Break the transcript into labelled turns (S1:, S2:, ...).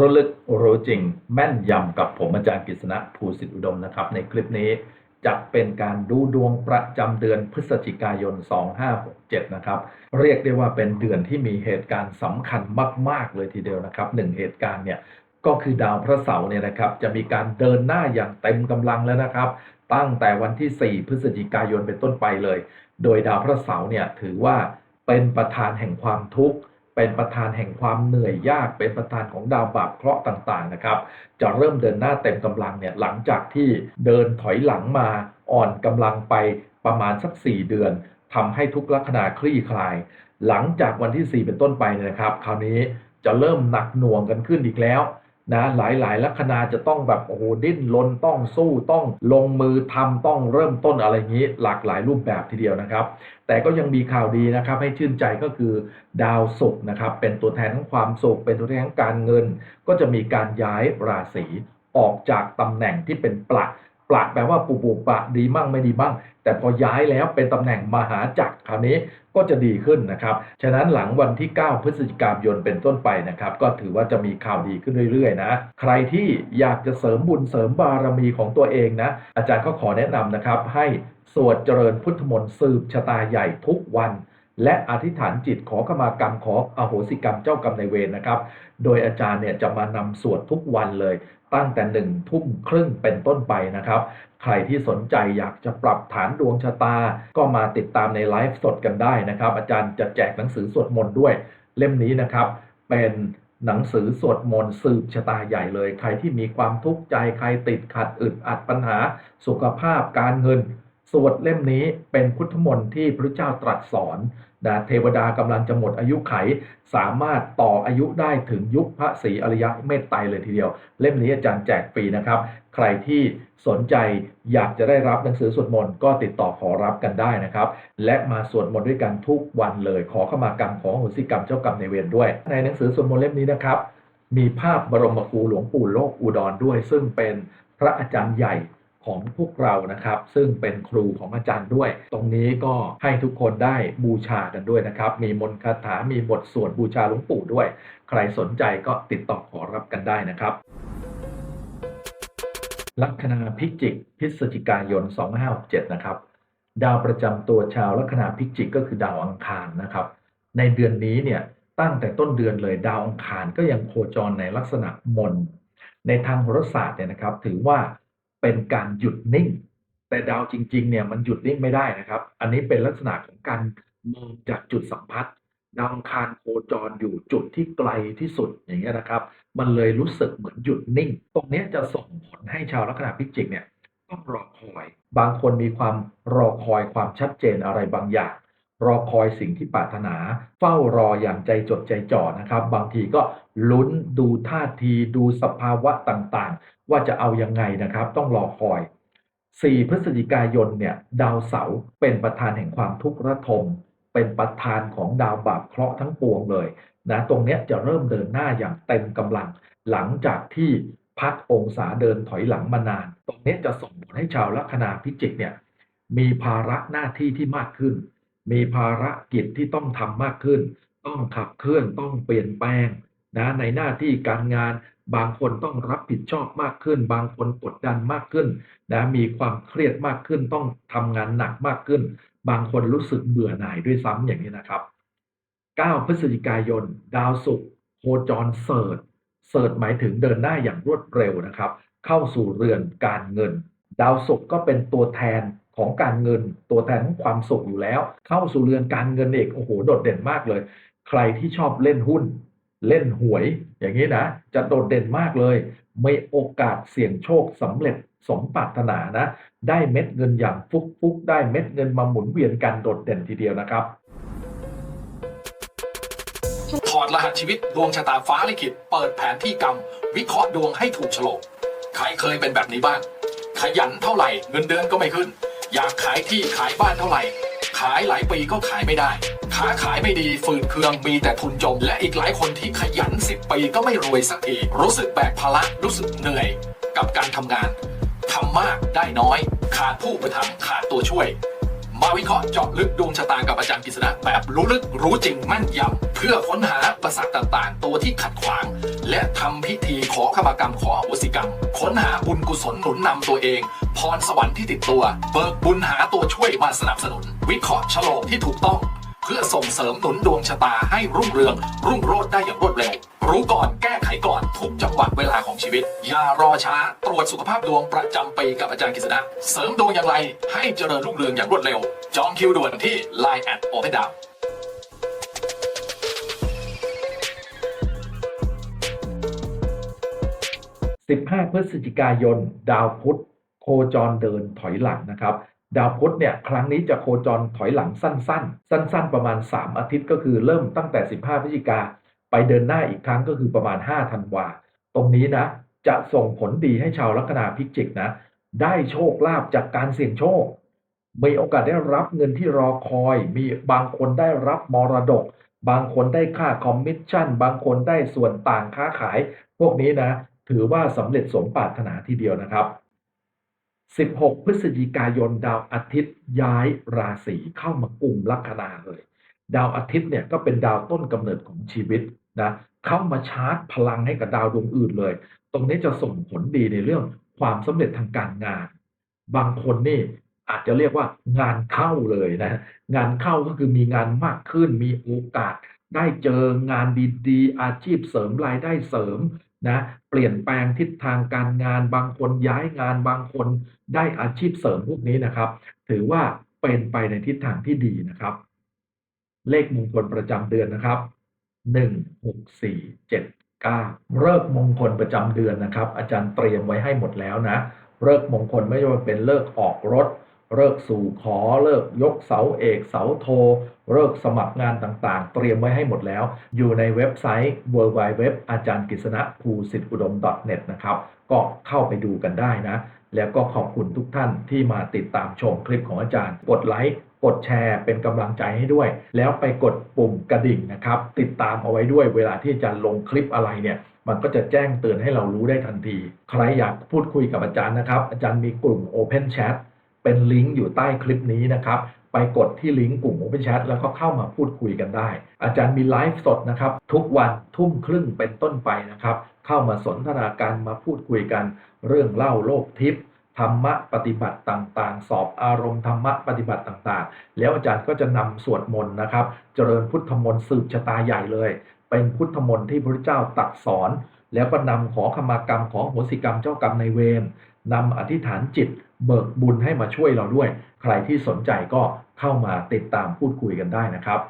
S1: รู้ลึกรู้จริง แม่นยำกับผมอาจารย์กฤษณะภูสิทธิอุดมนะครับ ในคลิปนี้จะเป็นการดูดวงประจำเดือนพฤศจิกายน 2567 นะครับ เรียกได้ว่าเป็นเดือนที่มีเหตุการณ์สำคัญมาก ๆ เลยทีเดียวนะครับหนึ่งเหตุการณ์เนี่ยก็คือดาวพระเสาร์เนี่ยนะครับ จะมีการเดินหน้าอย่างเต็มกำลังแล้วนะครับ ตั้งแต่วันที่ 4 พฤศจิกายนเป็นต้นไปเลย โดยดาวพระเสาร์เนี่ยถือว่าเป็นประธานแห่งความทุกข์ เป็นประธานแห่งความเหนื่อยยาก เป็นประธานของดาวบาปเคราะห์ต่างๆนะครับ จะเริ่มเดินหน้าเต็มกำลังเนี่ยหลังจากที่เดินถอยหลังมาอ่อนกำลังไปประมาณสัก 4 เดือนทำให้ทุกลักษณะคลี่คลาย หลังจากวันที่ 4 เป็นต้นไปเนี่ยนะครับ คราวนี้จะเริ่มหนักหน่วงกันขึ้นอีกแล้ว นะหลายๆลัคนาจะต้องแบบโอ้โหดิ้นรนต้องสู้ต้องลงมือทำต้องเริ่มต้นอะไรอย่างนี้ หลากหลายรูปแบบทีเดียวนะครับ แต่ก็ยังมีข่าวดีนะครับ ให้ชื่นใจก็คือดาวศุกร์นะครับ เป็นตัวแทนของความสุขเป็นตัวแทนของการเงิน ก็จะมีการย้ายราศีออกจากตำแหน่งที่เป็นปลักปลักแปลว่าปูปูปะดีมั่งไม่ดีบ้างแต่พอย้ายแล้วเป็นตำแหน่งมหาจักรคราวนี้ ก็จะดีขึ้นนะครับ ฉะนั้นหลังวันที่ 9 พฤศจิกายนเป็นต้นไปนะครับ ก็ถือว่าจะมีข่าวดีขึ้นเรื่อยๆนะ ใครที่อยากจะเสริมบุญเสริมบารมีของตัวเองนะ อาจารย์ก็ขอแนะนำนะครับให้สวดเจริญพุทธมนต์สืบชะตาใหญ่ทุกวัน และอธิษฐานจิตขอขมากรรมขออโหสิกรรมเจ้ากรรมนายเวรนะครับ โดยอาจารย์เนี่ยจะมานำสวดทุกวันเลย ตั้งแต่หนึ่งทุ่มครึ่งเป็นต้นไปนะครับ ใครที่สนใจอยากจะปรับฐานดวงชะตา ก็มาติดตามในไลฟ์สดกันได้นะครับ อาจารย์จะแจกหนังสือสวดมนต์ด้วย เล่มนี้นะครับ เป็นหนังสือสวดมนต์สืบชะตาใหญ่เลย ใครที่มีความทุกข์ใจใครติดขัดอึดอัดปัญหา สุขภาพการเงิน สวดเล่มนี้เป็นพุทธมนต์ที่พระเจ้าตรัสสอน นะเทวดากำลังจะหมดอายุไข สามารถต่ออายุได้ถึงยุคพระศรีอริยเมตไตรเลยทีเดียว เล่มนี้อาจารย์แจกฟรีนะครับ ใครที่สนใจอยากจะได้รับหนังสือสวดมนต์ก็ติดต่อขอรับกันได้นะครับ และมาสวดมนต์ด้วยกันทุกวันเลย ขอเข้ามากรรมขอโหสิกรรมเจ้ากรรมในเวรด้วย ในหนังสือสวดมนต์เล่มนี้นะครับ มีภาพบรมครูหลวงปู่โลกอุดรด้วย ซึ่งเป็นพระอาจารย์ใหญ่ ของพวกเรานะครับ ซึ่งเป็นครูของอาจารย์ด้วย ตรงนี้ก็ให้ทุกคนได้บูชากันด้วยนะครับ มีมนต์คาถามีบทสวดบูชาหลวงปู่ด้วย ใครสนใจก็ติดต่อขอรับกันได้นะครับ ลัคนาพิจิกพฤศจิกายน 2567 นะครับ ดาวประจำตัวชาวลัคนาพิจิกก็คือดาวอังคารนะครับ ในเดือนนี้เนี่ยตั้งแต่ต้นเดือนเลยดาวอังคารก็ยังโคจรในลักษณะมนในทางโหราศาสตร์เนี่ยนะครับ ถือว่า เป็นการหยุดนิ่ง แต่ดาวจริง ๆ เนี่ยมันหยุดนิ่งไม่ได้นะครับ อันนี้เป็นลักษณะของการมองจากจุดสัมผัสดาวคารโคจรอยู่จุดที่ไกลที่สุดอย่างเงี้ยนะครับ มันเลยรู้สึกเหมือนหยุดนิ่ง ตรงนี้จะส่งผลให้ชาวลัคนาพิจิกเนี่ยต้องรอคอย บางคนมีความรอคอยความชัดเจนอะไรบางอย่าง รอคอยสิ่งที่ปรารถนา เฝ้ารออย่างใจจดใจจ่อนะครับ บางทีก็ลุ้นดูท่าทีดูสภาวะต่างๆ ว่าจะเอายังไงนะครับ ต้องรอคอย 4 พฤศจิกายนเนี่ยดาวเสาร์เป็นประธานแห่งความทุกข์ระทม เป็นประธานของดาวบาปเคราะห์ทั้งปวงเลยนะตรงนี้จะเริ่มเดินหน้าอย่างเต็มกำลัง หลังจากที่พักองศาเดินถอยหลังมานาน ตรงนี้จะส่งผลให้ชาวลัคนาพิจิกเนี่ยมีภาระหน้าที่ที่มากขึ้น มีภารกิจที่ต้องทำมากขึ้น ต้องขับเคลื่อนต้องเปลี่ยนแปลงนะในหน้าที่การงานบางคนต้องรับผิดชอบมากขึ้น บางคนกดดันมากขึ้นนะมีความเครียดมากขึ้น ต้องทำงานหนักมากขึ้น บางคนรู้สึกเบื่อหน่ายด้วยซ้ำอย่างนี้นะครับ 9 พฤศจิกายน ดาวศุกร์โคจรเสิร์ชเสิร์ชหมายถึงเดินหน้าอย่างรวดเร็วนะครับ เข้าสู่เรือนการเงิน ดาวศุกร์ก็เป็นตัวแทน ของการเงินตัวแทนของความสุขอยู่แล้ว เข้าสู่เรือนการเงินเอกโอ้โหโดดเด่นมากเลย ใครที่ชอบเล่นหุ้น เล่นหวย อย่างนี้นะจะโดดเด่นมากเลยมีโอกาสเสี่ยงโชคสำเร็จสมปรารถนานะ ได้เม็ดเงินอย่างฟุกๆได้เม็ดเงินมาหมุนเวียนกันโดดเด่นทีเดียวนะครับ
S2: ถอดรหัสชีวิตดวงชะตาฟ้าลิขิตเปิดแผนที่กรรม วิเคราะห์ดวงให้ถูกโฉลกใครเคยเป็นแบบนี้บ้าง ขยันเท่าไหร่เงินเดือนก็ไม่ขึ้น อยากขายที่ขายบ้านเท่าไหร่ ขายหลายปีก็ขายไม่ได้ค้าขายไม่ดีฝืดเคืองมีแต่ทุนจม และอีกหลายคนที่ขยันสิบปีก็ไม่รวยสักทีรู้สึกแบกภาระรู้สึกเหนื่อย กับการทำงานทำมากได้น้อย ขาดผู้ประถัมขาดตัวช่วย มาวิเคราะห์เจาะลึกดวงชะตากับอาจารย์กฤษณะแบบรู้ลึกรู้จริงแม่นยำเพื่อค้นหาประสาทต่างๆ ตัวที่ขัดขวาง และทำพิธีขอขมากรรมขออโหสิกรรม ค้นหาบุญกุศลหนุนนำตัวเอง พรสวรรค์ที่ติดตัว เบิกบุญหาตัวช่วยมาสนับสนุน วิเคราะห์ฉลองที่ถูกต้อง พื่อส่งเสริมหนุนดวงชะตาให้รุ่งเรือง รุ่งโรจน์ได้อย่างรวดเร็ว รู้ก่อนแก้ไขก่อนทุกจังหวะเวลาของชีวิต อย่ารอช้า ตรวจสุขภาพดวงประจำปีกับอาจารย์กฤษณะ เสริมดวงอย่างไร ให้เจริญรุ่งเรืองอย่างรวดเร็ว จองคิวด่วนที่ Line แอดโอเ n ดาว
S1: 15 พฤศจิกายน ดาวพุธโคจรเดินถอยหลังนะครับ ดาวพุธเนี่ยครั้งนี้จะโคจรถอยหลังสั้น ๆ สั้น ๆ ประมาณ 3 อาทิตย์ก็คือเริ่มตั้งแต่ 15พฤศจิกาไปเดินหน้าอีกครั้งก็คือประมาณ 5 ธันวา ตรงนี้นะ จะส่งผลดีให้ชาวลัคนาพิจิกนะ ได้โชคลาภจากการเสี่ยงโชค มีโอกาสได้รับเงินที่รอคอย มีบางคนได้รับมรดก บางคนได้ค่าคอมมิชชั่น บางคนได้ส่วนต่างค้าขาย พวกนี้นะ ถือว่าสำเร็จสมปรารถนาทีเดียวนะครับ 16 พฤศจิกายนดาวอาทิตย์ย้ายราศีเข้ามากลุ่มลัคนาเลย ดาวอาทิตย์เนี่ยก็เป็นดาวต้นกำเนิดของชีวิตนะเข้ามาชาร์จพลังให้กับดาวดวงอื่นเลย ตรงนี้จะส่งผลดีในเรื่องความสำเร็จทางการงาน บางคนนี่อาจจะเรียกว่างานเข้าเลยนะงานเข้าก็คือมีงานมากขึ้น มีโอกาส ได้เจองานดีๆ อาชีพเสริมรายได้เสริมนะเปลี่ยนแปลงทิศทางการงาน บางคนย้ายงานบางคน ได้อาชีพเสริมพวกนี้นะครับ ถือว่าเป็นไปในทิศทางที่ดีนะครับ เลขมงคลประจำเดือนนะครับหนึ่งหกสี่เจ็ดเก้าเลิกมงคลประจำเดือนนะครับ อาจารย์เตรียมไว้ให้หมดแล้วนะเลิกมงคลไม่ว่าเป็นเลิกออกรถเลิกสู่ขอเลิกยกเสาเอกเสาโทเลิกสมัครงานต่างๆ เตรียมไว้ให้หมดแล้ว อยู่ในเว็บไซต์ w w w อาจารย์กฤษณะภูสิทธิอุดม .net นะครับ ก็เข้าไปดูกันได้นะ แล้วก็ขอบคุณทุกท่านที่มาติดตามชมคลิปของอาจารย์ กดไลค์กดแชร์เป็นกำลังใจให้ด้วย แล้วไปกดปุ่มกระดิ่งนะครับ ติดตามเอาไว้ด้วยเวลาที่อาจารย์ลงคลิปอะไรเนี่ย มันก็จะแจ้งเตือนให้เรารู้ได้ทันที ใครอยากพูดคุยกับอาจารย์นะครับ อาจารย์มีกลุ่ม Open Chat เป็นลิงก์อยู่ใต้คลิปนี้นะครับ ไปกดที่ลิงก์กลุ่ม Open Chat แล้วก็เข้ามาพูดคุยกันได้ อาจารย์มีไลฟ์สดนะครับ ทุกวันทุ่มครึ่งเป็นต้นไปนะครับ เข้ามาสนทนาการมาพูดคุยกัน เรื่องเล่าโลกทิพย์ธรรมะปฏิบัติต่างๆ สอบอารมณ์ธรรมะปฏิบัติต่างๆ แล้วอาจารย์ก็จะนำสวดมนต์นะครับ เจริญพุทธมนต์สืบชะตาใหญ่เลย เป็นพุทธมนต์ที่พระเจ้าตรัดสอน แล้วก็นำขอขมากรรมขอโหสิกรรมเจ้ากรรมในเวรนำอธิษฐานจิต เบิกบุญให้มาช่วยเราด้วย ใครที่สนใจก็เข้ามาติดตามพูดคุยกันได้นะครับ